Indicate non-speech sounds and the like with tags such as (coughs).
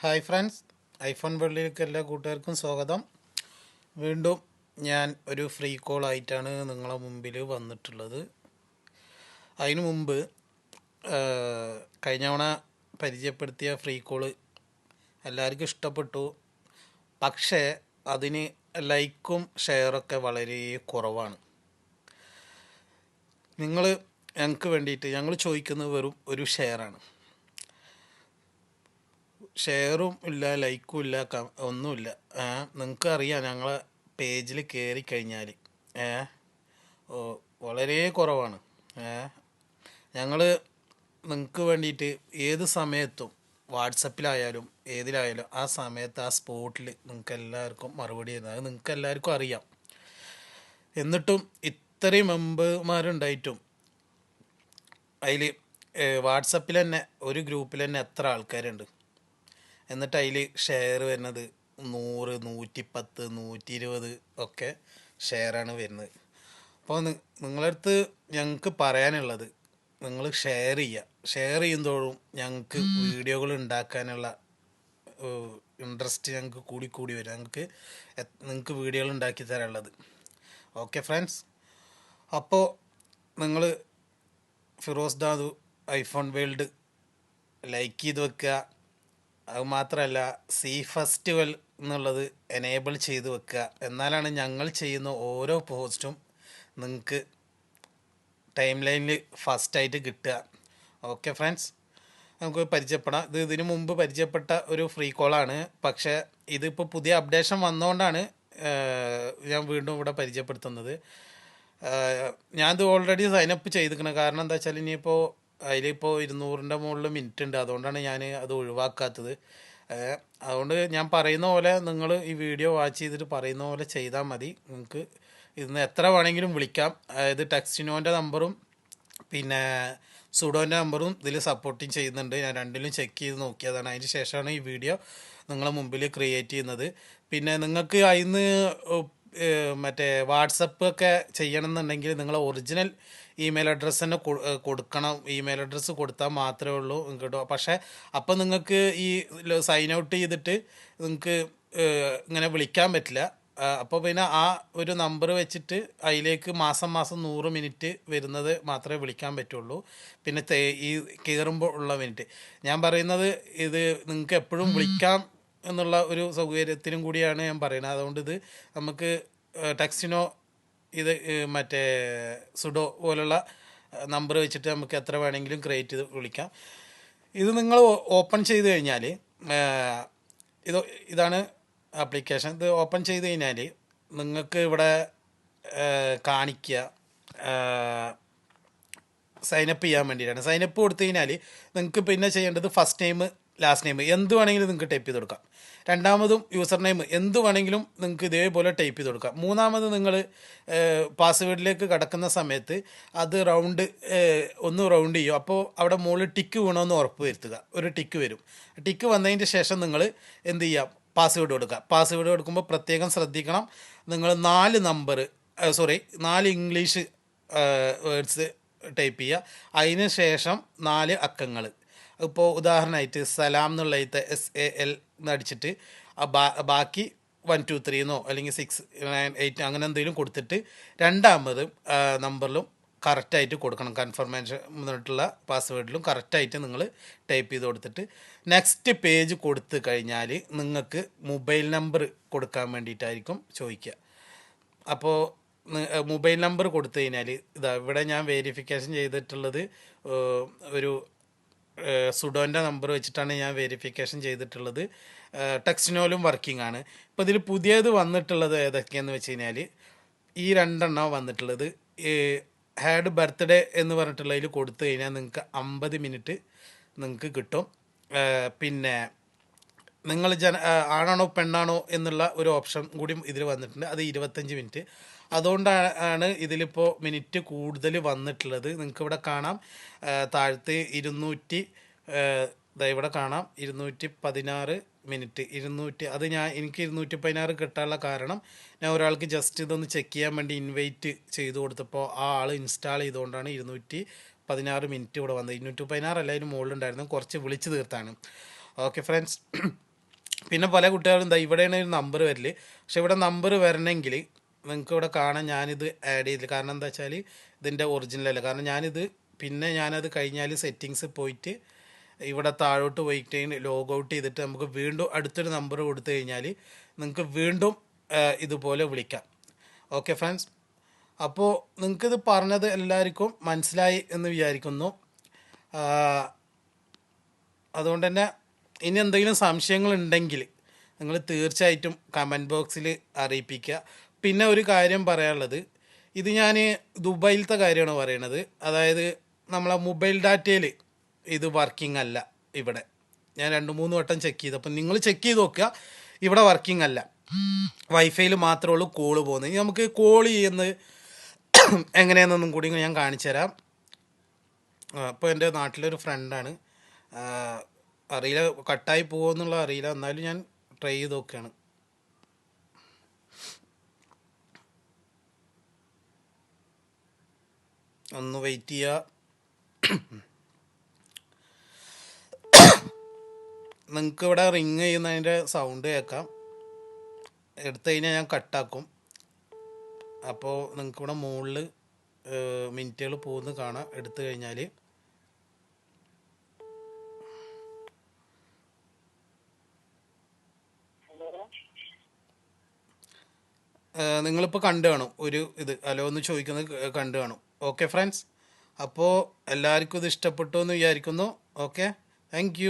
Hi friends iPhone വേൾഡിലേക്ക് എല്ലാ കൂട്ടുകാർക്കും സ്വാഗതം. വീണ്ടും ഞാൻ ഒരു ഫ്രീ കോൾ ആയിട്ടാണ് നിങ്ങളെ മുമ്പിൽ വന്നിട്ടുള്ളത്. അതിനു മുമ്പ് കഴിഞ്ഞ തവണ പരിചയപ്പെടുത്തിയ ഫ്രീ കോൾ എല്ലാവർക്കും ഇഷ്ടപ്പെട്ടു. പക്ഷേ അതിന് ലൈക്കും ഷെയറൊക്കെ വളരെ കുറവാണ്. നിങ്ങൾ ഞങ്ങൾക്ക് വേണ്ടിയിട്ട് ഞങ്ങൾ ചോദിക്കുന്നത് വെറും ഒരു ഷെയറാണ് ഷെയറും ഇല്ല ലൈക്കും ഇല്ല ഒന്നുമില്ല. നിങ്ങൾക്ക് അറിയാം ഞങ്ങളെ പേജിൽ കയറി കഴിഞ്ഞാൽ വളരെ കുറവാണ്. ഞങ്ങൾ നിങ്ങൾക്ക് വേണ്ടിയിട്ട് ഏത് സമയത്തും വാട്സപ്പിലായാലും ഏതിലായാലും ആ സമയത്ത് ആ സ്പോട്ടിൽ നിങ്ങൾക്ക് എല്ലാവർക്കും മറുപടി ചെയ്യുന്നത് അത് നിങ്ങൾക്ക് എല്ലാവർക്കും അറിയാം. എന്നിട്ടും ഇത്രയും മെമ്പർമാരുണ്ടായിട്ടും അതിൽ വാട്സപ്പിൽ തന്നെ ഒരു ഗ്രൂപ്പിൽ തന്നെ എത്ര ആൾക്കാരുണ്ട്? എന്നിട്ട് അതിൽ ഷെയർ വരുന്നത് നൂറ് നൂറ്റിപ്പത്ത് നൂറ്റി ഇരുപത് ഒക്കെ ഷെയറാണ് വരുന്നത്. അപ്പോൾ നിങ്ങളടുത്ത് ഞങ്ങൾക്ക് പറയാനുള്ളത് നിങ്ങൾ ഷെയർ ചെയ്യുക ഷെയർ ചെയ്യുമ്പോഴും ഞങ്ങൾക്ക് വീഡിയോകൾ ഉണ്ടാക്കാനുള്ള ഇൻട്രസ്റ്റ് ഞങ്ങൾക്ക് കൂടി കൂടി വരും. ഞങ്ങൾക്ക് നിങ്ങൾക്ക് വീഡിയോകൾ ഉണ്ടാക്കി തരാനുള്ളത്. ഓക്കെ ഫ്രണ്ട്സ് അപ്പോൾ നിങ്ങൾ Firoz Dadu iPhone world like ചെയ്ത് വെക്കുക. അത് മാത്രമല്ല സി ഫെസ്റ്റിവൽ എന്നുള്ളത് എനേബിൾ ചെയ്ത് വെക്കുക. എന്നാലാണ് ഞങ്ങൾ ചെയ്യുന്ന ഓരോ പോസ്റ്റും നിങ്ങൾക്ക് ടൈം ലൈനിൽ ഫസ്റ്റായിട്ട് കിട്ടുക. ഓക്കെ ഫ്രണ്ട്സ് നമുക്ക് പരിചയപ്പെടാം. ഇത് ഇതിനു മുമ്പ് പരിചയപ്പെട്ട ഒരു ഫ്രീ കോളാണ് പക്ഷേ ഇതിപ്പോൾ പുതിയ അപ്ഡേഷൻ വന്നുകൊണ്ടാണ് ഞാൻ വീണ്ടും ഇവിടെ പരിചയപ്പെടുത്തുന്നത്. ഞാനിത് ഓൾറെഡി സൈനപ്പ് ചെയ്തിരിക്കണം. കാരണം എന്താ വെച്ചാൽ ഇനിയിപ്പോൾ അതിലിപ്പോൾ ഇരുന്നൂറിന്റെ മുകളിൽ മിനിറ്റ് ഉണ്ട്. അതുകൊണ്ടാണ് ഞാൻ അത് ഒഴിവാക്കാത്തത്. അതുകൊണ്ട് ഞാൻ പറയുന്ന പോലെ നിങ്ങൾ ഈ വീഡിയോ വാച്ച് ചെയ്തിട്ട് പറയുന്ന പോലെ ചെയ്താൽ മതി. നിങ്ങൾക്ക് ഇന്ന് എത്ര വേണമെങ്കിലും വിളിക്കാം. അതായത് ടെക്സ്റ്റിനോന്റെ നമ്പറും പിന്നെ സുഡോന്റെ നമ്പറും ഇതിൽ സപ്പോർട്ടിങ് ചെയ്യുന്നുണ്ട്. ഞാൻ രണ്ടിലും ചെക്ക് ചെയ്ത് നോക്കിയതാണ്. അതിന് ശേഷമാണ് ഈ വീഡിയോ നിങ്ങളെ മുമ്പിൽ ക്രിയേറ്റ് ചെയ്യുന്നത്. പിന്നെ നിങ്ങൾക്ക് അതിന്ന് മറ്റേ വാട്സപ്പ് ഒക്കെ ചെയ്യണമെന്നുണ്ടെങ്കിൽ നിങ്ങൾ ഒറിജിനൽ ഇമെയിൽ അഡ്രസ്സ് തന്നെ കൊടുക്കണം. ഇമെയിൽ അഡ്രസ്സ് കൊടുത്താൽ മാത്രമേ ഉള്ളൂ കേട്ടോ പക്ഷേ അപ്പം നിങ്ങൾക്ക് ഈ സൈൻ ഔട്ട് ചെയ്തിട്ട് നിങ്ങൾക്ക് ഇങ്ങനെ വിളിക്കാൻ പറ്റില്ല. അപ്പോൾ പിന്നെ ആ ഒരു നമ്പർ വെച്ചിട്ട് അതിലേക്ക് മാസം മാസം നൂറ് മിനിറ്റ് വരുന്നത് മാത്രമേ വിളിക്കാൻ പറ്റുള്ളൂ. പിന്നെ ഈ കയറുമ്പോൾ ഉള്ള മിനിറ്റ് ഞാൻ പറയുന്നത് ഇത് നിങ്ങൾക്ക് എപ്പോഴും വിളിക്കാം എന്നുള്ള ഒരു സൗകര്യത്തിനും കൂടിയാണ് ഞാൻ പറയുന്നത്. അതുകൊണ്ട് ഇത് നമുക്ക് ടെക്സ്റ്റിനോ ഇത് മറ്റേ സുഡോ പോലുള്ള നമ്പർ വെച്ചിട്ട് നമുക്ക് എത്ര വേണമെങ്കിലും ക്രിയേറ്റ് ചെയ്ത് വിളിക്കാം. ഇത് നിങ്ങൾ ഓപ്പൺ ചെയ്ത് കഴിഞ്ഞാൽ ഇത് ഇതാണ് ആപ്ലിക്കേഷൻ. ഇത് ഓപ്പൺ ചെയ്ത് കഴിഞ്ഞാൽ നിങ്ങൾക്ക് ഇവിടെ കാണിക്കുക സൈനപ്പ് ചെയ്യാൻ വേണ്ടിയിട്ടാണ്. സൈനപ്പ് കൊടുത്തു കഴിഞ്ഞാൽ നിങ്ങൾക്ക് പിന്നെ ചെയ്യേണ്ടത് ഫസ്റ്റ് നെയിം ലാസ്റ്റ് നെയിം എന്ത് വേണമെങ്കിലും നിങ്ങൾക്ക് ടൈപ്പ് ചെയ്ത് കൊടുക്കാം. രണ്ടാമതും യൂസർ നെയിം എന്ത് വേണമെങ്കിലും നിങ്ങൾക്ക് ഇതേപോലെ ടൈപ്പ് ചെയ്ത് കൊടുക്കാം. മൂന്നാമത് നിങ്ങൾ പാസ്വേഡിലേക്ക് കടക്കുന്ന സമയത്ത് അത് റൗണ്ട് ഒന്ന് റൗണ്ട് ചെയ്യും. അപ്പോൾ അവിടെ മുകളിൽ ടിക്ക് വീണമെന്ന് ഉറപ്പ് വരുത്തുക. ഒരു ടിക്ക് വരും. ടിക്ക് വന്നതിന് ശേഷം നിങ്ങൾ എന്ത് ചെയ്യാം പാസ്വേഡ് കൊടുക്കുക. പാസ്വേഡ് കൊടുക്കുമ്പോൾ പ്രത്യേകം ശ്രദ്ധിക്കണം. നിങ്ങൾ നാല് നമ്പർ സോറി നാല് ഇംഗ്ലീഷ് വേർഡ്സ് ടൈപ്പ് ചെയ്യുക. അതിന് ശേഷം നാല് അക്കങ്ങൾ. ഇപ്പോൾ ഉദാഹരണമായിട്ട് സലാം എന്നുള്ള എന്നുള്ളതിത്തെ എസ് എ എൽ എന്നടിച്ചിട്ട് ബാക്കി വൺ ടു ത്രീ എന്നോ അല്ലെങ്കിൽ സിക്സ് നയൻ എയ്റ്റ് അങ്ങനെ എന്തെങ്കിലും കൊടുത്തിട്ട് രണ്ടാമത് നമ്പറിലും കറക്റ്റായിട്ട് കൊടുക്കണം. കൺഫർമേഷൻ എന്നിട്ടുള്ള പാസ്വേഡിലും കറക്റ്റായിട്ട് നിങ്ങൾ ടൈപ്പ് ചെയ്ത് കൊടുത്തിട്ട് നെക്സ്റ്റ് പേജ് കൊടുത്തു കഴിഞ്ഞാൽ നിങ്ങൾക്ക് മൊബൈൽ നമ്പർ കൊടുക്കാൻ വേണ്ടിയിട്ടായിരിക്കും ചോദിക്കുക. അപ്പോൾ മൊബൈൽ നമ്പർ കൊടുത്തു കഴിഞ്ഞാൽ ഇതാ ഇവിടെ ഞാൻ വെരിഫിക്കേഷൻ ചെയ്തിട്ടുള്ളത് ഒരു സുഡോന്റെ നമ്പർ വെച്ചിട്ടാണ് ഞാൻ വെരിഫിക്കേഷൻ ചെയ്തിട്ടുള്ളത്. ടെക്സ്റ്റിനോലും വർക്കിംഗ് ആണ്. ഇപ്പോൾ ഇതിൽ പുതിയത് വന്നിട്ടുള്ളത് ഏതൊക്കെയെന്ന് വെച്ച് കഴിഞ്ഞാൽ ഈ രണ്ടെണ്ണം വന്നിട്ടുള്ളത്. ഹാഡ് ബർത്ത്ഡേ എന്ന് പറഞ്ഞിട്ടുള്ളതിൽ കൊടുത്തു കഴിഞ്ഞാൽ നിങ്ങൾക്ക് അമ്പത് മിനിറ്റ് നിങ്ങൾക്ക് കിട്ടും. പിന്നെ നിങ്ങൾ ജന ആണാണോ പെണ്ണാണോ എന്നുള്ള ഒരു ഓപ്ഷൻ കൂടി ഇതിൽ വന്നിട്ടുണ്ട്. അത് ഇരുപത്തഞ്ച് മിനിറ്റ് അതുകൊണ്ടാണ് ഇതിലിപ്പോൾ മിനിറ്റ് കൂടുതൽ വന്നിട്ടുള്ളത്. നിങ്ങൾക്ക് ഇവിടെ കാണാം. താഴത്തെ ഇരുന്നൂറ്റി ഇവിടെ കാണാം. ഇരുന്നൂറ്റി പതിനാറ് മിനിറ്റ്. ഇരുന്നൂറ്റി അത് ഞാൻ എനിക്ക് ഇരുന്നൂറ്റി പതിനാറ് കിട്ടാനുള്ള കാരണം ഞാൻ ഒരാൾക്ക് ജസ്റ്റ് ഇതൊന്ന് ചെക്ക് ചെയ്യാൻ വേണ്ടി ഇൻവൈറ്റ് ചെയ്ത് കൊടുത്തപ്പോൾ ആ ആൾ ഇൻസ്റ്റാൾ ചെയ്തുകൊണ്ടാണ് ഇരുന്നൂറ്റി പതിനാറ് മിനിറ്റ് ഇവിടെ വന്നത്. ഇരുന്നൂറ്റി പതിനാറ് അല്ല അതിന് മുകളിലുണ്ടായിരുന്നു. കുറച്ച് വിളിച്ചു തീർത്താണ്. ഓക്കെ ഫ്രണ്ട്സ് (clears throat) പിന്നെ പല കുട്ടികളും എന്താ ഇവിടെയാണ് ഒരു നമ്പർ വരൽ. പക്ഷെ ഇവിടെ നമ്പർ വരണമെങ്കിൽ നിങ്ങൾക്ക് ഇവിടെ കാണാൻ ഞാനിത് ആഡ് ചെയ്തില്ല. കാരണം എന്താ വെച്ചാൽ ഇതിന്റെ ഒറിജിനൽ അല്ല. കാരണം ഞാനിത് പിന്നെ ഞാനത് കഴിഞ്ഞാൽ സെറ്റിങ്സ് പോയിട്ട് ഇവിടെ താഴോട്ട് പോയിട്ട് ലോഗ് ഔട്ട് ചെയ്തിട്ട് നമുക്ക് വീണ്ടും അടുത്തൊരു നമ്പർ കൊടുത്തു കഴിഞ്ഞാൽ നിങ്ങൾക്ക് വീണ്ടും ഇതുപോലെ വിളിക്കാം. ഓക്കെ ഫ്രണ്ട്സ് അപ്പോൾ നിങ്ങൾക്കിത് പറഞ്ഞത് എല്ലാവർക്കും മനസ്സിലായി എന്ന് വിചാരിക്കുന്നു. അതുകൊണ്ട് തന്നെ ഇനി എന്തെങ്കിലും സംശയങ്ങളുണ്ടെങ്കിൽ നിങ്ങൾ തീർച്ചയായിട്ടും കമന്റ് ബോക്സിൽ അറിയിപ്പിക്കുക. പിന്നെ ഒരു കാര്യം പറയാനുള്ളത്. ഇത് ഞാൻ ദുബായിലത്തെ കാര്യമാണ് പറയണത്. അതായത് നമ്മളെ മൊബൈൽ ഡാറ്റയിൽ ഇത് വർക്കിംഗ് അല്ല ഇവിടെ. ഞാൻ രണ്ട് മൂന്ന് വട്ടം ചെക്ക് ചെയ്തു. അപ്പം നിങ്ങൾ ചെക്ക് ചെയ്ത് നോക്കുക ഇവിടെ വർക്കിംഗ് അല്ല വൈഫൈയിൽ മാത്രമേ ഉള്ളൂ കോൾ പോകുന്നത്. ഇനി നമുക്ക് കോൾ ചെയ്യുന്നത് (coughs) എങ്ങനെയാണെന്നൊന്നും കൂടി ഞാൻ കാണിച്ചു തരാം. അപ്പോൾ എന്റെ നാട്ടിലൊരു ഫ്രണ്ടാണ്. അറിയില്ല കട്ടായി പോകുമെന്നുള്ള അറിയില്ല. എന്നാലും ഞാൻ ട്രൈ ചെയ്ത് നോക്കുകയാണ്. ഒന്ന് വെയിറ്റ് ചെയ്യുക നിങ്ങൾക്ക് ഇവിടെ റിങ് ചെയ്യുന്നതിന്റെ സൗണ്ട് കേൾക്കാം. എടുത്തു കഴിഞ്ഞാൽ ഞാൻ കട്ടാക്കും അപ്പോൾ നിങ്ങൾക്ക് ഇവിടെ മുകളിൽ മിനിറ്റുകൾ പോകുന്നത് കാണാം. എടുത്തു കഴിഞ്ഞാൽ നിങ്ങളിപ്പോൾ കണ്ടു കാണും. ഒരു ഇത്. ഹലോ എന്ന് ചോദിക്കുന്നത് കണ്ടു കാണും. ഓക്കെ ഫ്രണ്ട്സ് അപ്പോൾ എല്ലാവർക്കും ഇത് ഇഷ്ടപ്പെട്ടു എന്ന് വിചാരിക്കുന്നു ഓക്കെ താങ്ക്